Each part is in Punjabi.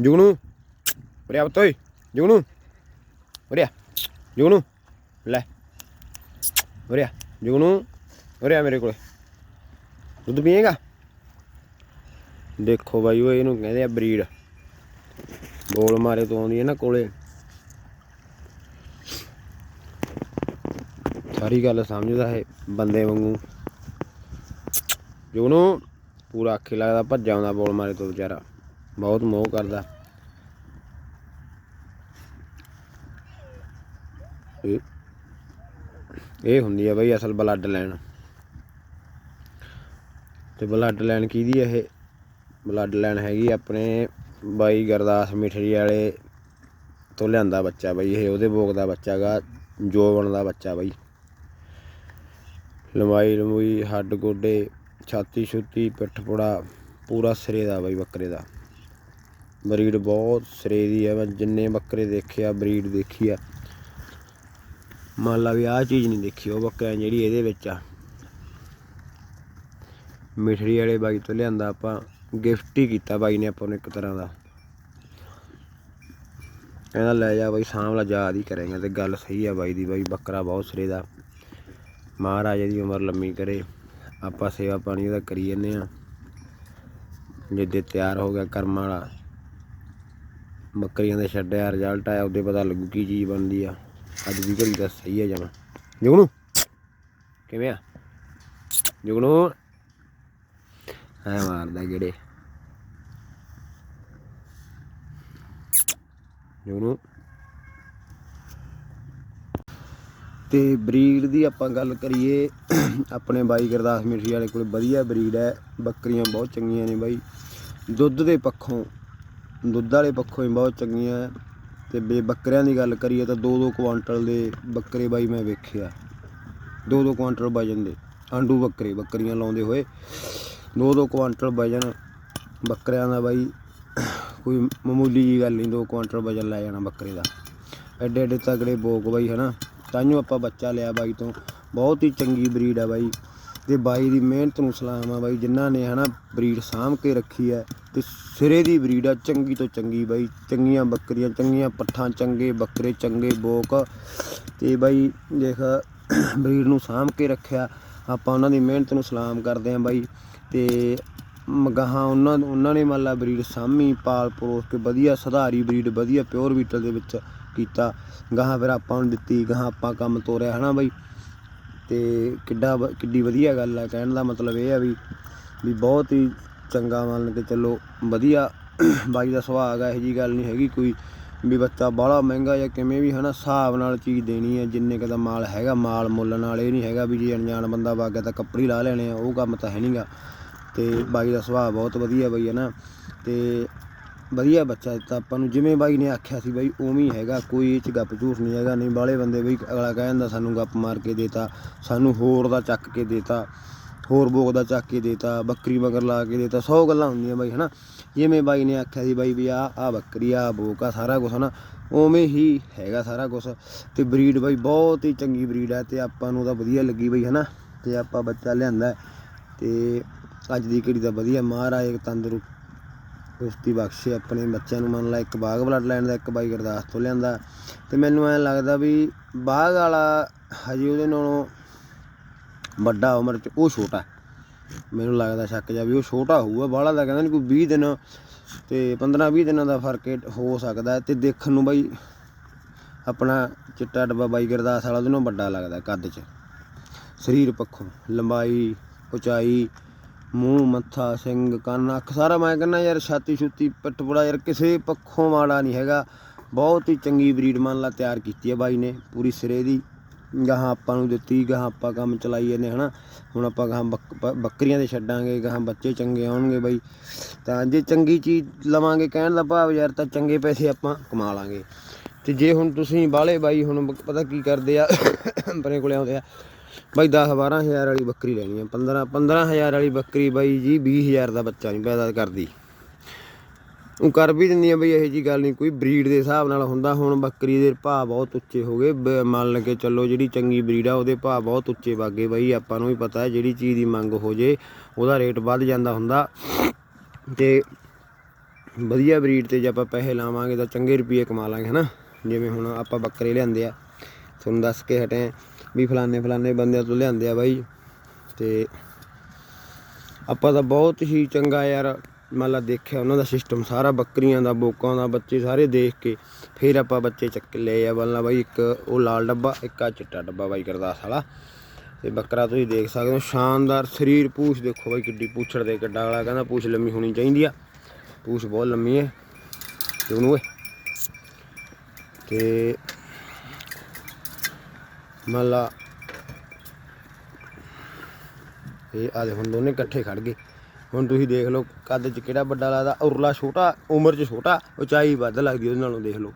ਜੁਗਨੂ ਉਰੇ ਬਤੋਈ ਜੁਗਨੂ ਉਰੇ ਆ ਜੁਗਨੂ ਲੈ ਉਰੇ ਆ ਜੁਗਨੂ ਉਰੇ ਆ ਮੇਰੇ ਕੋਲੇ ਦੁੱਧ ਪੀਏਗਾ ਦੇਖੋ ਬਾਈ ਉਹ ਇਹਨੂੰ ਕਹਿੰਦੇ ਆ ਬਰੀਡ ਬੋਲ ਮਾਰੇ ਤੋਂ ਆਉਂਦੀ ਹੈ ਨਾ ਕੋਲੇ ਸਾਰੀ ਗੱਲ ਸਮਝਦਾ ਹੈ ਬੰਦੇ ਵਾਂਗੂ ਜੁਗਨੂ ਪੂਰਾ ਅੱਖੇ ਲੱਗਦਾ ਭੱਜਾ ਆਉਂਦਾ ਬੋਲ ਮਾਰੇ ਤੋਂ ਵਿਚਾਰਾ ਬਹੁਤ ਮੋਹ ਕਰਦਾ। ਇਹ ਹੁੰਦੀ ਆ ਬਈ ਅਸਲ ਬਲੱਡ ਲਾਈਨ ਤੇ ਬਲੱਡ ਲਾਈਨ ਕਿਹਦੀ ਆ ਇਹ? ਬਲੱਡ ਲਾਈਨ ਹੈਗੀ ਆਪਣੇ ਬਾਈ ਗਰਦਾਸ ਮਿਠੜੀ ਵਾਲੇ ਤੋਂ ਲਿਆਂਦਾ ਬੱਚਾ ਬਈ ਇਹ, ਉਹਦੇ ਭੋਗ ਦਾ ਬੱਚਾ ਗਾ, ਜੋਬਨ ਦਾ ਬੱਚਾ ਬਈ। ਲੰਬਾਈ ਲੰਬੂਈ, ਹੱਡ ਗੋਡੇ, ਛਾਤੀ ਛੁੱਤੀ, ਪਿੱਠ ਪੁੜਾ, ਪੂਰਾ ਸਿਰੇ ਦਾ ਬਈ, ਬੱਕਰੇ ਦਾ। ਬਰੀਡ ਬਹੁਤ ਸਿਰੇ ਦੀ ਹੈ ਮੈਂ ਜਿੰਨੇ ਬੱਕਰੇ ਦੇਖੇ ਆ, ਬਰੀਡ ਦੇਖੀ ਆ। ਮੰਨ ਲਾ ਵੀ ਆਹ ਚੀਜ਼ ਨਹੀਂ ਦੇਖੀ, ਉਹ ਬੱਕਰਾ ਜਿਹੜੀ ਇਹਦੇ ਵਿੱਚ ਆ। ਮਿਠੜੀ ਵਾਲੇ ਬਾਈ ਤੋਂ ਲਿਆਂਦਾ ਆਪਾਂ, ਗਿਫਟ ਹੀ ਕੀਤਾ ਬਾਈ ਨੇ ਆਪਾਂ ਨੂੰ ਇੱਕ ਤਰ੍ਹਾਂ ਦਾ। ਕਹਿੰਦਾ ਲੈ ਜਾ ਬਾਈ ਸਾਂਭਲਾ ਯਾਦ ਹੀ ਕਰੇਗਾ ਤੇ ਗੱਲ ਸਹੀ ਆ ਬਾਈ ਦੀ, ਬਾਈ ਬੱਕਰਾ ਬਹੁਤ ਸਿਰੇ ਦਾ। ਮਹਾਰਾਜਾ ਦੀ ਉਮਰ ਲੰਮੀ ਕਰੇ, ਆਪਾਂ ਸੇਵਾ ਪਾਣੀ ਉਹਦਾ ਕਰੀ ਜੰਨੇ ਆ। ਜਿੱਦੇ ਤਿਆਰ ਹੋ ਗਿਆ ਕਰਮ ਵਾਲਾ। ਬੱਕਰੀਆਂ ਦੇ ਛੱਡਿਆ ਰਿਜ਼ਲਟ ਆਇਆ, ਉਹਦੇ ਪਤਾ ਲੱਗੂ ਕੀ ਚੀਜ਼ ਬਣਦੀ ਆ। ਅੱਜ ਵੀ ਘੜੀ ਤਾਂ ਸਹੀ ਹੈ ਜਮਾ। ਜੁਗਨੂ, ਕਿਵੇਂ ਆ? ਜੁਗਨੂ? ਐ ਮਾਰਦਾ ਗੇੜੇ। ਜੁਗਨੂ? ਤੇ ਬਰੀਡ ਦੀ ਆਪਾਂ ਗੱਲ ਕਰੀਏ, ਆਪਣੇ ਬਾਈ ਗੁਰਦਾਸ ਮਿਰਸ਼ੀ ਵਾਲੇ ਕੋਲ ਵਧੀਆ ਬਰੀਡ ਹੈ, ਬੱਕਰੀਆਂ ਬਹੁਤ ਚੰਗੀਆਂ ਨੇ ਬਾਈ। ਦੁੱਧ ਦੇ ਪੱਖੋਂ ਦੁੱਧ ਵਾਲੇ ਪੱਖੋਂ ਹੀ ਬਹੁਤ ਚੰਗੀਆਂ ਹੈ। ਤੇ ਬੇ ਬੱਕਰਿਆਂ ਦੀ ਗੱਲ ਕਰੀਏ ਤਾਂ 2-2 ਕੁਆਂਟਲ ਦੇ ਬੱਕਰੇ ਬਾਈ ਮੈਂ ਵੇਖਿਆ। 2-2 ਕੁਆਂਟਲ ਵਜਨ ਦੇ ਆਂਡੂ ਬੱਕਰੇ ਬੱਕਰੀਆਂ ਲਾਉਂਦੇ ਹੋਏ। 2-2 ਕੁਆਂਟਲ ਵਜਨ ਬੱਕਰਿਆਂ ਦਾ ਬਾਈ ਕੋਈ ਮਾਮੂਲੀ ਜੀ ਗੱਲ ਨਹੀਂ 2 ਕੁਆਂਟਲ ਵਜਨ ਲੈ ਜਾਣਾ ਬੱਕਰੇ ਦਾ। ਐਡੇ ਐਡੇ ਤਗੜੇ ਬੋਕ ਬਾਈ, ਹਨਾ। ਤਾਂਹੀਓ ਆਪਾਂ ਬੱਚਾ ਲਿਆ ਬਾਈ ਤੋਂ। ਬਹੁਤ ਹੀ ਚੰਗੀ ਬਰੀਡ ਆ ਬਾਈ। ਤੇ ਬਾਈ ਦੀ ਮਿਹਨਤ ਨੂੰ ਸਲਾਮ ਆ ਬਾਈ, ਜਿਨ੍ਹਾਂ ਨੇ, ਹਨਾ, ਬਰੀਡ ਸਾਂਭ ਕੇ ਰੱਖੀ ਹੈ। ਤੇ ਸਿਰੇ ਦੀ ਬਰੀਡ ਆ, ਚੰਗੀ ਤੋਂ ਚੰਗੀ ਬਾਈ, ਚੰਗੀਆਂ ਬੱਕਰੀਆਂ, ਚੰਗੀਆਂ ਪੱਠਾਂ, ਚੰਗੇ ਬੱਕਰੇ, ਚੰਗੇ ਬੋਕ। ਤੇ ਬਾਈ ਦੇਖ, ਬਰੀਡ ਨੂੰ ਸਾਂਭ ਕੇ ਰੱਖਿਆ, ਆਪਾਂ ਉਹਨਾਂ ਦੀ ਮਿਹਨਤ ਨੂੰ ਸਲਾਮ ਕਰਦੇ ਆਂ ਬਾਈ। ਤੇ ਮਗਾਹਾਂ ਉਹਨਾਂ ਉਹਨਾਂ ਨੇ ਮੰਨ ਲਾ ਬਰੀਡ ਸਾਂਭੀ, ਪਾਲ ਪਲੋਸ ਕੇ ਵਧੀਆ ਸੁਧਾਰੀ ਬਰੀਡ, ਵਧੀਆ ਪਿਓਰ ਬੀਟਲ ਦੇ ਵਿੱਚ ਕੀਤਾ। ਗਾਹਾਂ ਫਿਰ ਆਪਾਂ ਨੂੰ ਦਿੱਤੀ, ਗਾਹਾਂ ਆਪਾਂ ਕੰਮ ਤੋਰਿਆ, ਹਨਾ ਬਾਈ? ਤੇ ਕਿੱਡਾ ਵ- ਕਿੱਡੀ ਵਧੀਆ ਗੱਲ ਆ, ਕਹਿਣ ਦਾ ਮਤਲਬ ਇਹ ਆ ਵੀ ਵੀ ਬਹੁਤ ਹੀ ਚੰਗਾ ਮੰਨ ਕੇ ਚੱਲੋ, ਵਧੀਆ ਬਾਈ ਦਾ ਸੁਭਾਅ ਆ, ਇਹੋ ਜੀ ਗੱਲ ਨਹੀਂ ਹੈਗੀ ਕੋਈ ਵੀ ਬੱਚਾ ਬਾਹਲਾ ਮਹਿੰਗਾ ਜਾਂ ਕਿਵੇਂ ਵੀ, ਹਨਾ, ਹਿਸਾਬ ਨਾਲ ਚੀਜ਼ ਦੇਣੀ ਹੈ ਜਿੰਨੇ ਕੁ ਦਾ ਮਾਲ ਹੈਗਾ, ਮਾਲ ਮੁੱਲ ਨਾਲ ਇਹ ਨਹੀਂ ਹੈਗਾ ਵੀ ਜੇ ਅਣਜਾਣ ਬੰਦਾ ਵਗ ਤਾਂ ਕੱਪੜੇ ਹੀ ਲਾ ਲੈਣੇ ਆ, ਉਹ ਕੰਮ ਤਾਂ ਹੈ ਨਹੀਂਗਾ ਤੇ ਬਾਈ ਦਾ ਸੁਭਾਅ ਬਹੁਤ ਵਧੀਆ ਬਈ ਹੈ ਨਾ ਤੇ ਵਧੀਆ ਬੱਚਾ ਦਿੱਤਾ ਆਪਾਂ ਨੂੰ, ਜਿਵੇਂ ਬਾਈ ਨੇ ਆਖਿਆ ਸੀ ਬਾਈ, ਉਵੇਂ ਹੀ ਹੈਗਾ, ਕੋਈ ਇਹ ਚ ਗੱਪ ਝੂਠ ਨਹੀਂ ਹੈਗਾ, ਨਹੀਂ ਬਾਲੇ ਬੰਦੇ ਬਈ ਅਗਲਾ ਕਹਿੰਦਾ ਸਾਨੂੰ ਗੱਪ ਮਾਰ ਕੇ ਦੇਤਾ, ਸਾਨੂੰ ਹੋਰ ਦਾ ਚੱਕ ਕੇ ਦੇਤਾ। ਹੋਰ ਬੋਕ ਦਾ ਚੱਕ ਕੇ ਦੇਤਾ, ਬੱਕਰੀ ਮਗਰ ਲਾ ਕੇ ਦੇਤਾ 100 ਗੱਲਾਂ ਹੁੰਦੀਆਂ ਬਾਈ, ਹਨਾ? ਜਿਵੇਂ ਬਾਈ ਨੇ ਆਖਿਆ ਸੀ ਬਾਈ ਵੀ ਆ ਆ ਬੱਕਰੀ ਆ ਬੋਕ ਆ ਸਾਰਾ ਕੁਝ ਹਨਾ? ਉਵੇਂ ਹੀ ਹੈਗਾ ਸਾਰਾ ਕੁਝ ਤੇ ਬਰੀਡ ਬਾਈ ਬਹੁਤ ਹੀ ਚੰਗੀ ਬਰੀਡ ਹੈ ਤੇ ਆਪਾਂ ਨੂੰ ਤਾਂ ਵਧੀਆ ਲੱਗੀ ਬਈ, ਹਨਾ? ਤੇ ਆਪਾਂ ਬੱਚਾ ਲਿਆਂਦਾ ਹੈ ਤੇ ਅੱਜ ਦੀ ਘੜੀ ਦਾ ਵਧੀਆ, ਮਹਾਰਾਜ ਇੱਕ ਤੰਦਰੁਸਤ ਤੰਦਰੁਸਤੀ ਬਖਸ਼ੇ ਆਪਣੇ ਬੱਚਿਆਂ ਨੂੰ। ਮੰਨ ਲਾ ਇੱਕ ਬਾਗ ਬਲੱਡ ਲਾਈਨ ਦਾ, ਇੱਕ ਬਾਈ ਗੁਰਦਾਸ ਤੋਂ ਲਿਆਂਦਾ। ਤੇ ਮੈਨੂੰ ਐਂ ਲੱਗਦਾ ਵੀ ਬਾਗ ਵਾਲਾ ਹਜੇ ਉਹਦੇ ਨਾਲੋਂ ਵੱਡਾ ਉਮਰ ਚ, ਉਹ ਛੋਟਾ ਮੈਨੂੰ ਲੱਗਦਾ ਸ਼ੱਕ ਜਾ ਵੀ ਉਹ ਛੋਟਾ ਹੋਊਗਾ, ਬਾਹਲਾ ਦਾ ਕਹਿੰਦਾ ਨਹੀਂ ਕੋਈ 20 ਦਿਨ ਤੇ 15 20 ਦਿਨਾਂ ਦਾ ਫ਼ਰਕ ਹੋ ਸਕਦਾ ਹੈ ਤੇ ਦੇਖਣ ਨੂੰ ਬਾਈ ਆਪਣਾ ਚਿੱਟਾ ਡੱਬਾ ਬਾਈ ਗੁਰਦਾਸ ਵਾਲਾ ਉਹਦੇ ਵੱਡਾ ਲੱਗਦਾ ਕੱਦ 'ਚ। ਸਰੀਰ ਪੱਖੋਂ, ਲੰਬਾਈ, ਉਚਾਈ, ਮੂੰਹ, ਮੱਥਾ ਸਿੰਘ ਕੰਨ, ਅੱਖ ਸਾਰਾ ਮੈਂ ਕਹਿੰਦਾ ਯਾਰ ਛਾਤੀ ਛੁੱਤੀ, ਪਿੱਠ ਪੁੜਾ ਯਾਰ ਕਿਸੇ ਪੱਖੋਂ ਮਾੜਾ ਨਹੀਂ ਹੈਗਾ। ਬਹੁਤ ਹੀ ਚੰਗੀ ਬਰੀਡ ਮੰਨ ਲਾ ਤਿਆਰ ਕੀਤੀ ਹੈ ਬਾਈ ਨੇ, ਪੂਰੀ ਸਿਰੇ ਦੀ। ਗਾਹਾਂ ਆਪਾਂ ਨੂੰ ਦਿੱਤੀ, ਗਾਹਾਂ ਆਪਾਂ ਕੰਮ ਚਲਾਈ ਜਾਂਦੇ, ਹਨਾ? ਹੁਣ ਆਪਾਂ ਗਾਹਾਂ ਬੱਕਰੀਆਂ ਦੇ ਛੱਡਾਂਗੇ, ਗਾਹਾਂ ਬੱਚੇ ਚੰਗੇ ਆਉਣਗੇ ਬਾਈ। ਤਾਂ ਜੇ ਚੰਗੀ ਚੀਜ਼ ਲਵਾਂਗੇ ਕਹਿਣ ਦਾ ਭਾਵ ਯਾਰ, ਤਾਂ ਚੰਗੇ ਪੈਸੇ ਆਪਾਂ ਕਮਾ ਲਾਂਗੇ। ਤੇ ਜੇ ਹੁਣ ਤੁਸੀਂ ਬਾਹਲੇ ਬਾਈ, ਹੁਣ ਬ- ਪਤਾ ਕੀ ਕਰਦੇ ਆ, ਆਪਣੇ ਕੋਲੇ ਆਉਂਦੇ ਆ। ਬਾਈ 10 12000 ਵਾਲੀ ਬੱਕਰੀ ਲੈਣੀ ਆ 15 15000 ਵਾਲੀ ਬੱਕਰੀ ਬਾਈ ਜੀ 20000 ਦਾ ਬੱਚਾ ਨਹੀਂ ਪੈਦਾ ਕਰਦੀ। ਉਹ ਕਰ ਵੀ ਦਿੰਦੀਆਂ ਬਈ, ਇਹੋ ਜੀ ਗੱਲ ਨਹੀਂ, ਕੋਈ ਬਰੀਡ ਦੇ ਹਿਸਾਬ ਨਾਲ ਹੁੰਦਾ। ਹੁਣ ਬੱਕਰੀ ਦੇ ਭਾਅ ਬਹੁਤ ਉੱਚੇ ਹੋ ਗਏ। ਬ- ਮੰਨ ਕੇ ਚੱਲੋ ਜਿਹੜੀ ਚੰਗੀ ਬਰੀਡ ਆ, ਉਹਦੇ ਭਾਅ ਬਹੁਤ ਉੱਚੇ ਵਾਗੇ ਬਈ। ਆਪਾਂ ਨੂੰ ਵੀ ਪਤਾ ਹੈ, ਜਿਹੜੀ ਚੀਜ਼ ਦੀ ਮੰਗ ਹੋ ਜੇ, ਉਹਦਾ ਰੇਟ ਵੱਧ ਜਾਂਦਾ ਹੁੰਦਾ। ਤੇ ਵਧੀਆ ਬਰੀਡ ਤੇ ਜੇ ਆਪਾਂ ਪੈਸੇ ਲਾਵਾਂਗੇ, ਤਾਂ ਚੰਗੇ ਰੁਪਏ ਕਮਾ ਲਾਂਗੇ, ਹਨਾ? ਜਿਵੇਂ ਹੁਣ ਆਪਾਂ ਬੱਕਰੇ ਲਿਆਂਦੇ ਆ। ਤੁਹਾਨੂੰ ਦੱਸ ਕੇ ਹਟੇ ਵੀ ਫਲਾਣੇ ਫਲਾਣੇ ਬੰਦਿਆਂ ਤੋਂ ਲਿਆਂਦੇ ਆ ਬਾਈ। ਤੇ ਆਪਾਂ ਤਾਂ ਬਹੁਤ ਹੀ ਚੰਗਾ ਯਾਰ ਮੰਨ ਲਾ ਦੇਖਿਆ, ਉਹਨਾਂ ਦਾ ਸਿਸਟਮ ਸਾਰਾ ਬੱਕਰੀਆਂ ਦਾ, ਬੋਕਾਂ ਦਾ, ਬੱਚੇ ਸਾਰੇ ਦੇਖ ਕੇ ਫਿਰ ਆਪਾਂ ਬੱਚੇ ਚੱਕ ਲਏ ਆ। ਬੰਲਾ ਬਾਈ ਇੱਕ ਉਹ ਲਾਲ ਡੱਬਾ, ਇੱਕ ਆ ਚਿੱਟਾ ਡੱਬਾ ਬਾਈ ਕਰਦਾਸ ਵਾਲਾ। ਤੇ ਬੱਕਰਾ ਤੁਸੀਂ ਦੇਖ ਸਕਦੇ ਹੋ, ਸ਼ਾਨਦਾਰ ਸਰੀਰ ਪੂਛ ਦੇਖੋ ਬਾਈ ਕਿੱਡੀ ਪੂਛੜ ਦੇ ਕਿੱਡਾ ਵਾਲਾ, ਕਹਿੰਦਾ ਪੂਛ ਲੰਮੀ ਹੋਣੀ ਚਾਹੀਦੀ ਆ। ਪੂਛ ਬਹੁਤ ਲੰਮੀ ਹੈ। ਤੇ ਉਹਨੂੰ ਓਏ, ਤੇ ਮੰਨ ਲਾ ਇਹ ਆ ਦੇ ਹੁਣ ਦੋਨੇ ਇਕੱਠੇ ਖੜ ਗਏ। ਹੁਣ ਤੁਸੀਂ ਦੇਖ ਲਓ ਕੱਦ ਚ ਕਿਹੜਾ ਵੱਡਾ ਲੱਗਦਾ, ਉਰਲਾ ਛੋਟਾ, ਉਮਰ ਚ ਛੋਟਾ, ਉਚਾਈ ਵੱਧ ਲੱਗਦੀ ਉਹਦੇ ਨਾਲੋਂ ਦੇਖ ਲਓ।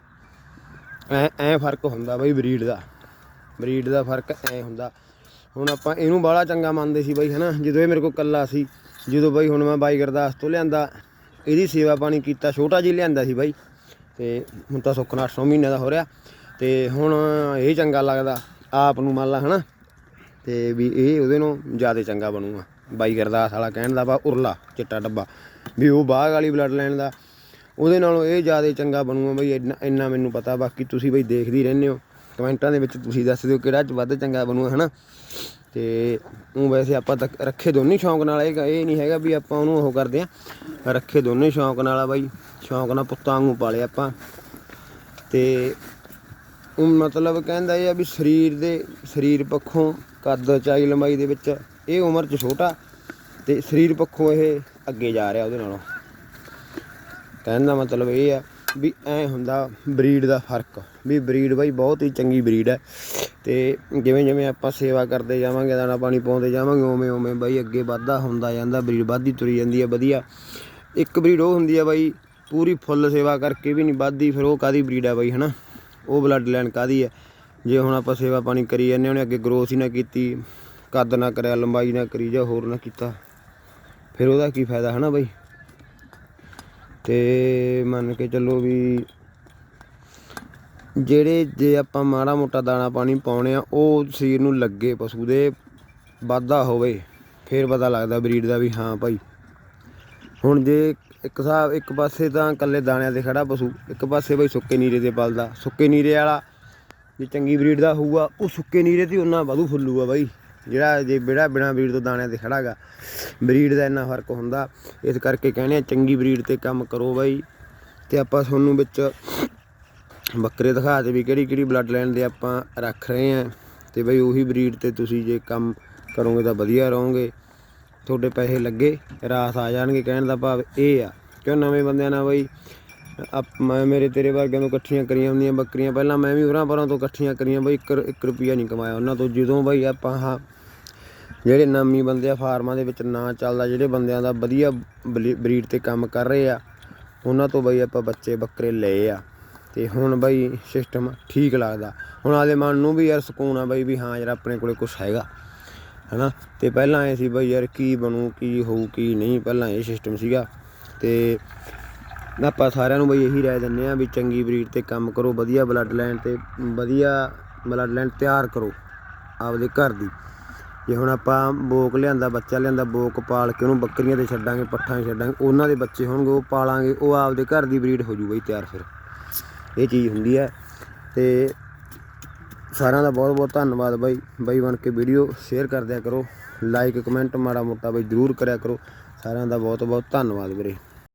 ਐ ਐ ਫ਼ਰਕ ਹੁੰਦਾ ਬਈ ਬਰੀਡ ਦਾ। ਬਰੀਡ ਦਾ ਫ਼ਰਕ ਐ ਹੁੰਦਾ। ਹੁਣ ਆਪਾਂ ਇਹਨੂੰ ਬਾਹਲਾ ਚੰਗਾ ਮੰਨਦੇ ਸੀ ਬਾਈ, ਹਨਾ? ਜਦੋਂ ਇਹ ਮੇਰੇ ਕੋਲ ਕੱਲਾ ਸੀ, ਜਦੋਂ ਬਾਈ ਹੁਣ ਮੈਂ ਬਾਈ ਗਰਦਾਸ ਤੋਂ ਲਿਆਂਦਾ, ਇਹਦੀ ਸੇਵਾ ਪਾਣੀ ਕੀਤਾ, ਛੋਟਾ ਜਿਹਾ ਲਿਆਂਦਾ ਸੀ ਬਾਈ। ਤੇ ਹੁਣ ਤਾਂ ਸੁੱਖ ਨਾਲ 8 ਮਹੀਨੇ ਦਾ ਹੋ ਰਿਹਾ। ਤੇ ਹੁਣ ਇਹ ਚੰਗਾ ਲੱਗਦਾ, ਆਪ ਨੂੰ ਮੰਨ ਲਾ, ਹਨਾ? ਤੇ ਵੀ ਇਹ ਉਹਦੇ ਨੂੰ ਜ਼ਿਆਦਾ ਚੰਗਾ ਬਣੂਗਾ। ਬਾਈ ਗਰਦਾਸ ਵਾਲਾ ਕਹਿਣ ਦਾ ਵਾ, ਉਰਲਾ ਚਿੱਟਾ ਡੱਬਾ। ਵੀ ਉਹ ਬਾਗ ਵਾਲੀ ਬਲੱਡ ਲਾਈਨ ਦਾ। ਉਹਦੇ ਨਾਲੋਂ ਇਹ ਜ਼ਿਆਦਾ ਚੰਗਾ ਬਣੂਗਾ ਬਈ, ਇੰਨਾ ਇੰਨਾ ਮੈਨੂੰ ਪਤਾ। ਬਾਕੀ ਤੁਸੀਂ ਬਈ ਦੇਖਦੇ ਰਹਿੰਦੇ ਹੋ। ਕਮੈਂਟਾਂ ਦੇ ਵਿੱਚ ਤੁਸੀਂ ਦੱਸ ਦਿਓ ਕਿਹੜਾ ਵੱਧ ਚੰਗਾ ਬਣੂਗਾ, ਹਨਾ? ਤੇ ਉਹ ਵੈਸੇ ਆਪਾਂ ਤੱਕ ਰੱਖੇ ਦੋਨੇ ਸ਼ੌਂਕ ਨਾਲ। ਇਹ ਇਹ ਨਹੀਂ ਹੈਗਾ ਵੀ ਆਪਾਂ ਉਹਨੂੰ ਉਹ ਕਰਦੇ ਆ ਰੱਖੇ ਦੋਨੇ ਸ਼ੌਂਕ ਨਾਲ ਆ ਬਾਈ। ਸ਼ੌਂਕ ਨਾਲ ਪੁੱਤਾਂ ਵਾਂਗੂ ਪਾਲੇ ਆਪਾਂ। ਤੇ ਉਹ ਮਤਲਬ ਕਹਿੰਦਾ ਇਹ ਆ ਵੀ ਸਰੀਰ ਦੇ ਸਰੀਰ ਪੱਖੋਂ ਕੱਦ, ਚਾਈ ਲੰਬਾਈ ਦੇ ਵਿੱਚ ਇਹ ਉਮਰ 'ਚ ਛੋਟਾ ਤੇ ਸਰੀਰ ਪੱਖੋਂ ਇਹ ਅੱਗੇ ਜਾ ਰਿਹਾ ਉਹਦੇ ਨਾਲੋਂ। ਕਹਿਣ ਦਾ ਮਤਲਬ ਇਹ ਆ ਵੀ ਐ ਹੁੰਦਾ ਬਰੀਡ ਦਾ ਫ਼ਰਕ। ਵੀ ਬਰੀਡ ਬਾਈ ਬਹੁਤ ਹੀ ਚੰਗੀ ਬਰੀਡ ਹੈ ਤੇ ਜਿਵੇਂ ਜਿਵੇਂ ਆਪਾਂ ਸੇਵਾ ਕਰਦੇ ਜਾਵਾਂਗੇ, ਦਾਣਾ ਪਾਣੀ ਪਾਉਂਦੇ ਜਾਵਾਂਗੇ, ਉਵੇਂ ਉਵੇਂ ਬਾਈ ਅੱਗੇ ਵਾਧਾ ਹੁੰਦਾ ਜਾਂਦਾ, ਬਰੀਡ ਵੱਧਦੀ ਤੁਰੀ ਜਾਂਦੀ ਹੈ, ਵਧੀਆ। ਇੱਕ ਬਰੀਡ ਉਹ ਹੁੰਦੀ ਹੈ ਬਾਈ, ਪੂਰੀ ਫੁੱਲ ਸੇਵਾ ਕਰਕੇ ਵੀ ਨਹੀਂ ਵੱਧਦੀ, ਫਿਰ ਉਹ ਕਾਦੀ ਬਰੀਡ ਹੈ ਬਾਈ, ਹਨਾ? ਉਹ ਬਲੱਡ ਲਾਈਨ ਕਾਦੀ ਹੈ? ਜੇ ਹੁਣ ਆਪਾਂ ਸੇਵਾ ਪਾਣੀ ਕਰੀ ਜਾਂਦੇ ਉਹਨੇ ਅੱਗੇ ਗਰੋਥ ਹੀ ਨਾ ਕੀਤੀ ਕੱਦ ਨਾ ਕਰਿਆ, ਲੰਬਾਈ ਨਾ ਕਰੀ ਜਾਂ ਹੋਰ ਨਾ ਕੀਤਾ। ਫਿਰ ਉਹਦਾ ਕੀ ਫਾਇਦਾ ਹੈ ਨਾ ਬਾਈ? ਤੇ ਮੰਨ ਕੇ ਚੱਲੋ ਵੀ ਜਿਹੜੇ ਜੇ ਆਪਾਂ ਮਾੜਾ ਮੋਟਾ ਦਾਣਾ ਪਾਣੀ ਪਾਉਣੇ ਆ, ਉਹ ਸਰੀਰ ਨੂੰ ਲੱਗੇ ਪਸ਼ੂ ਦੇ ਵਾਧਾ ਹੋਵੇ, ਫਿਰ ਪਤਾ ਲੱਗਦਾ ਬਰੀਡ ਦਾ ਵੀ ਹਾਂ ਭਾਈ। ਹੁਣ ਜੇ ਇੱਕ ਹਿਸਾਬ ਇੱਕ ਪਾਸੇ ਤਾਂ ਇਕੱਲੇ ਦਾਣਿਆਂ ਤੇ ਖੜਾ ਪਸ਼ੂ, ਇੱਕ ਪਾਸੇ ਬਈ ਸੁੱਕੇ ਨੀਰੇ ਤੇ ਪਲਦਾ ਸੁੱਕੇ ਨੀਰੇ ਵਾਲਾ ਜੇ ਚੰਗੀ ਬਰੀਡ ਦਾ ਹੋਊਗਾ, ਉਹ ਸੁੱਕੇ ਨੀਰੇ ਤੇ ਉਹਨਾਂ ਵਾਧੂ ਫੁੱਲੂਗਾ ਬਾਈ। ਜਿਹੜਾ ਜੇ ਬਿੜਾ ਬਿਨਾ ਬਰੀਡ ਤੋਂ ਦਾਣਿਆਂ ਤੇ ਖੜਾਗਾ ਬਰੀਡ ਦਾ ਇੰਨਾ ਫ਼ਰਕ ਹੁੰਦਾ। ਇਸ ਕਰਕੇ ਕਹਿੰਦੇ ਆ, ਚੰਗੀ ਬਰੀਡ ਤੇ ਕੰਮ ਕਰੋ ਬਾਈ। ਤੇ ਆਪਾਂ ਤੁਹਾਨੂੰ ਵਿੱਚ ਬੱਕਰੇ ਦਿਖਾ ਦੇ ਵੀ ਕਿਹੜੀ ਕਿਹੜੀ ਬਲੱਡ ਲਾਈਨ ਦੇ ਆਪਾਂ ਰੱਖ ਰਹੇ ਆ। ਤੇ ਬਈ ਉਹੀ ਬਰੀਡ ਤੇ ਤੁਸੀਂ ਜੇ ਕੰਮ ਕਰੋਗੇ ਤਾਂ ਵਧੀਆ ਰਹੋਗੇ। ਤੁਹਾਡੇ ਪੈਸੇ ਲੱਗੇ, ਰਾਸ ਆ ਜਾਣਗੇ ਕਹਿਣ ਦਾ ਭਾਵ ਇਹ ਆ। ਕਿਉਂ ਨਵੇਂ ਬੰਦਿਆਂ ਨਾਲ ਬਈ? ਆਪ- ਮੈਂ ਮੇਰੇ ਤੇਰੇ ਵਰਗਿਆਂ ਤੋਂ ਇਕੱਠੀਆਂ ਕਰੀਆਂ ਹੁੰਦੀਆਂ ਬੱਕਰੀਆਂ। ਪਹਿਲਾਂ ਮੈਂ ਵੀ ਉਹਨਾਂ ਪਰਾਂ ਤੋਂ ਇਕੱਠੀਆਂ ਕਰੀਆਂ, ਬਈ 1 1 ਰੁਪਿਆ ਨਹੀਂ ਕਮਾਇਆ। ਉਹਨਾਂ ਤੋਂ ਜਦੋਂ ਬਈ ਆਪਾਂ ਹਾਂ ਜਿਹੜੇ ਨਾਮੀ ਬੰਦੇ ਆ, ਫਾਰਮਾਂ ਦੇ ਵਿੱਚ ਨਾ ਚੱਲਦਾ, ਜਿਹੜੇ ਬੰਦਿਆਂ ਦਾ ਵਧੀਆ ਬਰੀਡ ਤੇ ਕੰਮ ਕਰ ਰਹੇ ਆ, ਉਹਨਾਂ ਤੋਂ ਬਈ ਆਪਾਂ ਬੱਚੇ ਬੱਕਰੇ ਲਏ ਆ। ਤੇ ਹੁਣ ਬਈ ਸਿਸਟਮ ਠੀਕ ਲੱਗਦਾ। ਹੁਣ ਆਲੇ ਮਨ ਨੂੰ ਵੀ ਯਾਰ ਸਕੂਨ ਆ ਬਈ ਵੀ ਹਾਂ ਯਾਰ ਆਪਣੇ ਕੋਲੇ ਕੁਝ ਹੈਗਾ, ਹਨਾ? ਤੇ ਪਹਿਲਾਂ ਐ ਸੀ ਬਈ ਯਾਰ ਕੀ ਬਣੂ, ਕੀ ਹੋਊ, ਕੀ ਨਹੀਂ, ਪਹਿਲਾਂ ਇਹ ਸਿਸਟਮ ਸੀਗਾ। ਤੇ ਆਪਾਂ ਸਾਰਿਆਂ ਨੂੰ ਬਈ ਇਹੀ ਰਾਏ ਦਿੰਦੇ ਆ ਵੀ ਚੰਗੀ ਬਰੀਡ ਤੇ ਕੰਮ ਕਰੋ, ਵਧੀਆ ਬਲੱਡ ਲਾਈਨ ਤੇ, ਵਧੀਆ ਬਲੱਡ ਲਾਈਨ ਤਿਆਰ ਕਰੋ, ਆਪਦੇ ਘਰ ਦੀ। ਜੇ ਹੁਣ ਆਪਾਂ ਬੋਕ ਲਿਆਂਦਾ, ਬੱਚਾ ਲਿਆਂਦਾ, ਬੋਕ ਪਾਲ ਕੇ ਉਹਨੂੰ ਬੱਕਰੀਆਂ ਤੇ ਛੱਡਾਂਗੇ, ਪੱਠਾਂ 'ਤੇ ਛੱਡਾਂਗੇ, ਉਹਨਾਂ ਦੇ ਬੱਚੇ ਹੋਣਗੇ, ਉਹ ਪਾਲਾਂਗੇ, ਉਹ ਆਪਦੇ ਘਰ ਦੀ ਬਰੀਡ ਹੋ ਜੂਗਾ ਬਈ ਤਿਆਰ ਫਿਰ। ਇਹ ਚੀਜ਼ ਹੁੰਦੀ ਹੈ ਤੇ ਸਾਰਿਆਂ ਦਾ ਬਹੁਤ ਬਹੁਤ ਧੰਨਵਾਦ ਬਾਈ। ਬਾਈ ਬਣ ਕੇ ਵੀਡੀਓ ਸ਼ੇਅਰ ਕਰ ਦਿਆ ਕਰੋ ਲਾਈਕ ਕਮੈਂਟ ਮਾੜਾ ਮੋਟਾ ਬਾਈ ਜ਼ਰੂਰ ਕਰਿਆ ਕਰੋ। ਸਾਰਿਆਂ ਦਾ ਬਹੁਤ ਬਹੁਤ ਧੰਨਵਾਦ ਵੀਰੇ।